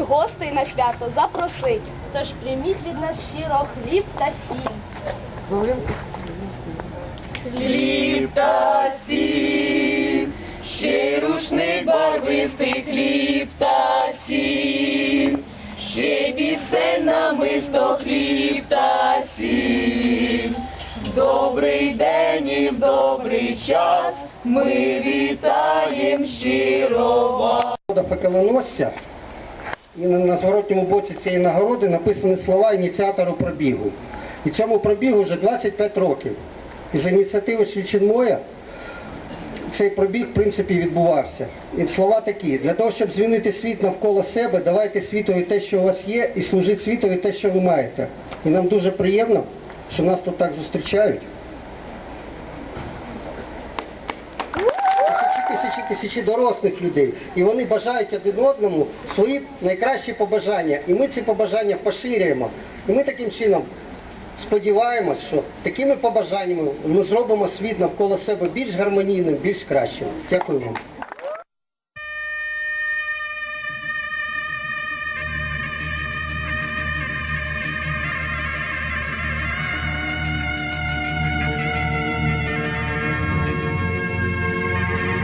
гостей на свято запросить. Тож прийміть від нас щиро хліб та сіль. Хліб та сіль, ще й барвистий хліб та сіль, ще пісень намисто хліб та сіль. Добрий день і в добрий час ми вітаєм щиро вас. Нагорода. І на, зворотньому боці цієї нагороди написані слова ініціатору пробігу. І цьому пробігу вже 25 років. І з ініціативи Свіченмоя цей пробіг, в принципі, відбувався. І слова такі, для того, щоб змінити світ навколо себе, давайте світові те, що у вас є, і служіть світові те, що ви маєте. І нам дуже приємно, що нас тут так зустрічають. тисячі, тисячі, тисячі дорослих людей. І вони бажають один одному свої найкращі побажання. І ми ці побажання поширюємо. І ми таким чином сподіваємось, що такими побажаннями ми зробимо світ навколо себе більш гармонійним, більш кращим. Дякую вам.